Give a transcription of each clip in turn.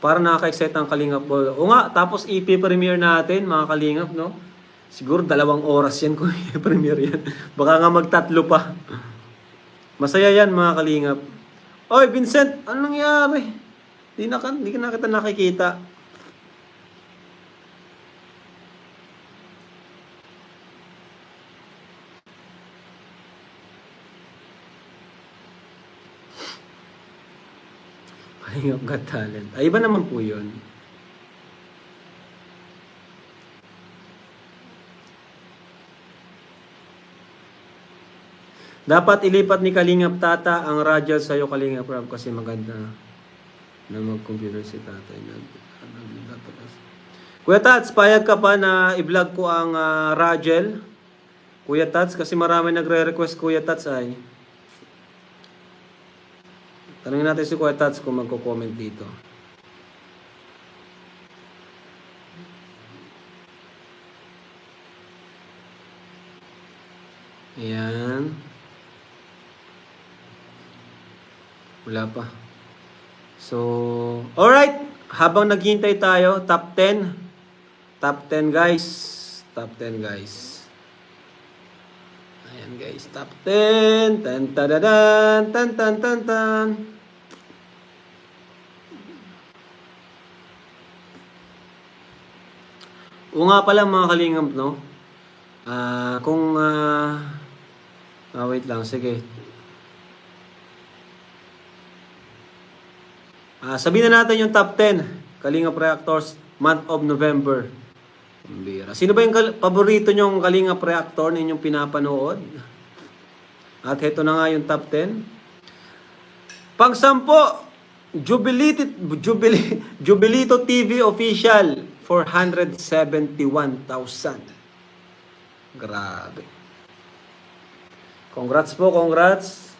Para nakaka-excite ang Kalingap Ball. O nga, tapos ipi-premiere natin, mga Kalingap, no? Siguro dalawang oras yan kung i-premiere yan. Baka nga magtatlo pa. Masaya yan, mga Kalingap. Oy, Vincent, anong nangyari? Di na, di ka na kita nakikita. Kalingap Got Talent. Ay, iba naman po yun. Dapat ilipat ni Kalingap Tata ang radyo sa iyo Kalingap Rob kasi maganda na mag-computer si Tata. Kuya Tats, payag ka pa na i-vlog ko ang uh, Rajel? Kuya Tats, kasi marami nagre-request Kuya Tats ay. Tanungin natin si Kuya Tats kung magko-comment dito. Ayan. Wala pa. So, alright. Habang naghihintay tayo, top 10. Top 10 guys. Top 10 guys. Ayan guys, top 10. Tan tadadan, tan tan tan tan. O nga pala mga kalingam, no? Ah, kung ah ah, wait lang, sige. Ah, sabihin na natin yung top 10 Kalingap Reactors month of November. Bira. Sino ba yung paborito nyong Kalingap Reactor na inyong pinapanood? At heto na nga yung top 10. Pang-sampo, Jubilito, Jubili, Jubilito TV Official, 471,000. Grabe. Congrats po, congrats.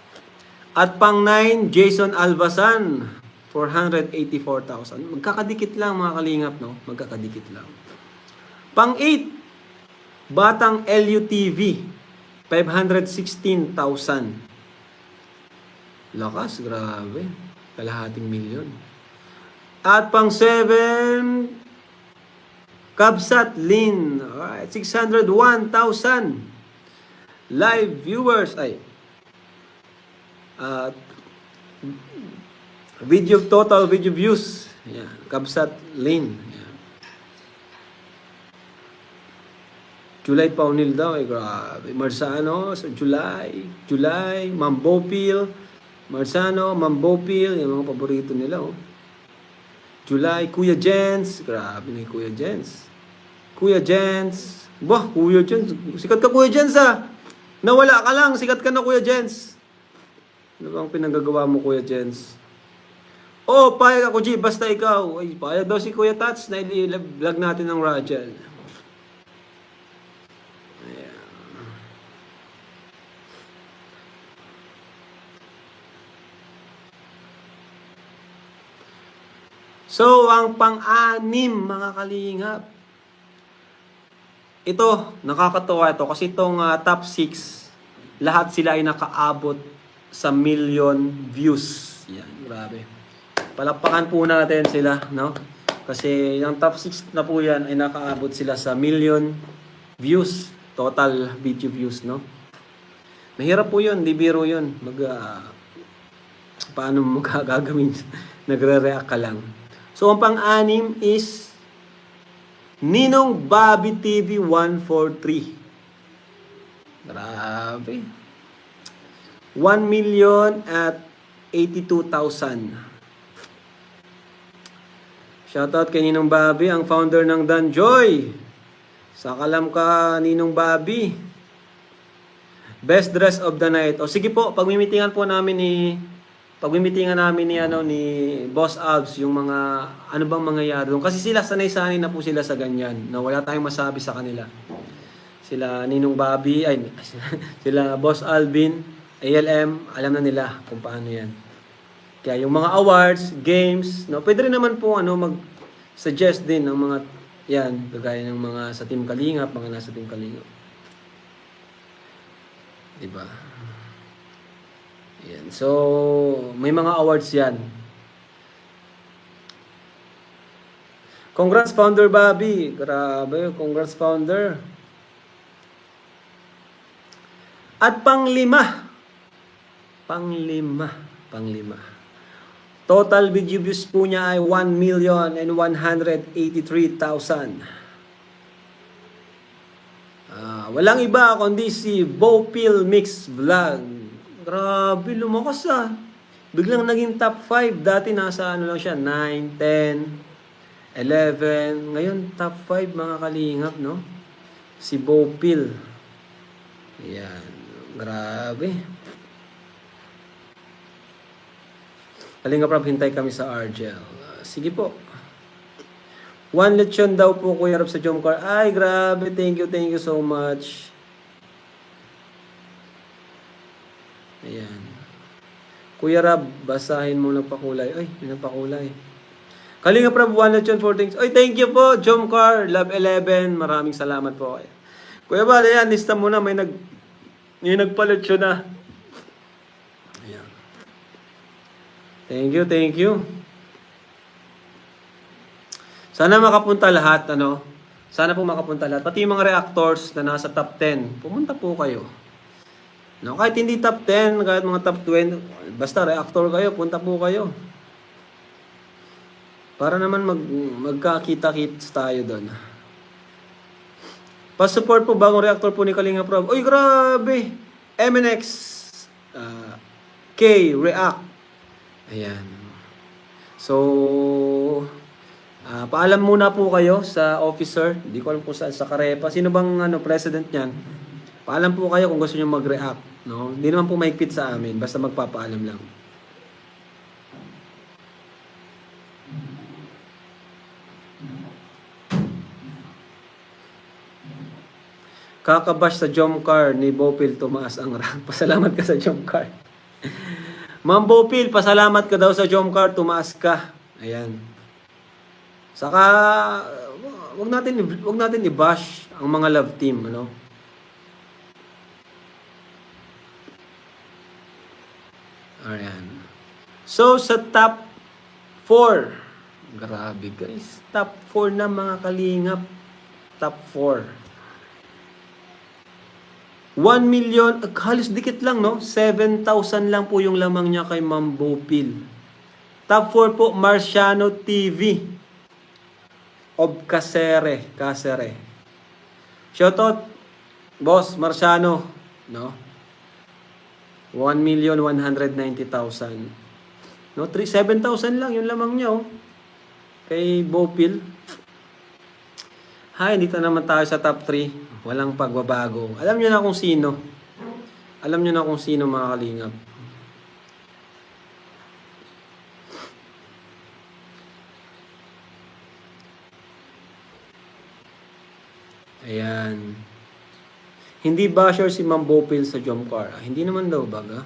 At pang 9, Jason Albasan, 484,000. Magkakadikit lang mga kalingap, no? Magkakadikit lang. Pang 8, Batang LUTV, 516,000. Lakas, grabe. Kalahating milyon. At pang 7, Kabsat Lin, alright, 601,000. Live viewers, ay, at video total video views. Yan, Kabsat Lin. Yan. July Paunil daw, eh, grabe. Marsano, sa July, July, Mambopil, Marsano, Mambopil, yung mga paborito nila, oh. July, Kuya Jens, grabe na Kuya Jens. Kuya Jens, bah, Kuya Jens, sikat ka Kuya Jens ah. Nawala ka lang, sikat ka na Kuya Jens. Ano bang pinagagawa mo Kuya Jens? Oh, payag ako G, basta ikaw. Ay, payag daw si Kuya Tats na i-vlog natin ng Rajal. Ayan. So, ang pang-anim, mga kalingap. Ito, nakakatuwa ito kasi itong ah, top 6, lahat sila ay nakaabot sa million views. Yan, grabe. Palakpakan po natin sila, no? Kasi yung top 6 na po yan ay nakaabot sila sa million views, total video views, no? Mahirap po yun, di biro yun. Mag, ah, paano mo gagawin? Nagre-react ka lang. So, ang pang-anim is Ninong Bobby TV 143. Grabe. 1 million at 82,000. Shoutout kay Ninong Bobby, ang founder ng Danjoy. Sa kalam ka, Ninong Bobby. Best dress of the night. O sige po, pagmimitingan po namin ni pagmimitingan namin ni ano ni Boss Alves yung mga ano bang mangyayari doon kasi sila sanay-sanay na po sila sa ganyan na wala tayong masabi sa kanila. Sila Ninong Bobby, ay sila Boss Alvin, ALM, alam na nila kung paano 'yan. Kaya yung mga awards, games, no, pwede rin naman po ano mag-suggest din ng mga yan, kagaya ng mga sa Team Kalingap, mga nasa Team Kalingap. Diba? Yan. So, may mga awards yan. Congrats, Founder Bobby. Grabe, congrats, Founder. At panglima. Panglima. Panglima. Total video views po niya ay 1 million and 183,000. Ah, walang iba kundi si Bopil Mix Vlog. Grabe, lumakas ah. Biglang naging top 5. Dati nasa ano lang siya, 9, 10, 11. Ngayon, top 5 mga kalingap, no? Si Bopil. Yan. Grabe. Kalingap Rob, hintay kami sa Argel. Sige po. One lechon daw po, Kuya Rob, sa Jomcar. Ay, grabe. Thank you, thank you so much. Ayan. Kuya Rab, basahin mo ng pakulay. Ay, may nagpakulay. Kalinga Prab, one lechon for things. Ay, thank you po, Jomcar, Love 11. Maraming salamat po. Kuya Bal, ayan, lista mo na. May nag... May nagpalechon na. Ayan. Thank you, thank you. Sana makapunta lahat, ano? Sana po makapunta lahat. Pati yung mga reactors na nasa top 10, pumunta po kayo. No, kahit hindi top 10, kahit mga top 20, basta reactor kayo, punta po kayo. Para naman mag, magkakita-kits tayo doon. Pa-support po bagong reactor po ni Kalinga Prob. Uy, grabe! MNX ah, K React. Ayan. So, ah, paalam muna po kayo sa officer. Hindi ko alam kung saan sa Karepa. Sino bang ano, president niyan? Paalam po kayo kung gusto niyo mag-react. No? Hindi naman po mahigpit sa amin. Basta magpapaalam lang. Kakabash sa Jomcar ni Bopil tumaas ang rank. Pasalamat ka sa Jomcar. Ma'am Bopil, pasalamat ka daw sa Jomcar, tumaas ka. Ayan. Saka, wag natin, wag natin i-bash ang mga love team, ano? Ayan. So, sa top 4, grabe guys, top 4 na mga kalingap. Top 4. 1 million, ag- halos dikit lang, no? 7,000 lang po yung lamang niya kay Ma'am Bopil. Top 4 po, Marciano TV. Of Casere. Casere. Shoutout, Boss Marciano. No? 1,190,000. No, 3, 7,000 lang yung lamang niya, oh. Kay Bopil. Hi, dito naman tayo sa top 3. Walang pagbabago. Alam nyo na kung sino. Alam nyo na kung sino mga kalingap. Ayan. Hindi ba sure si Ma'am Bopil sa Jomcar? Ah, hindi naman daw baga.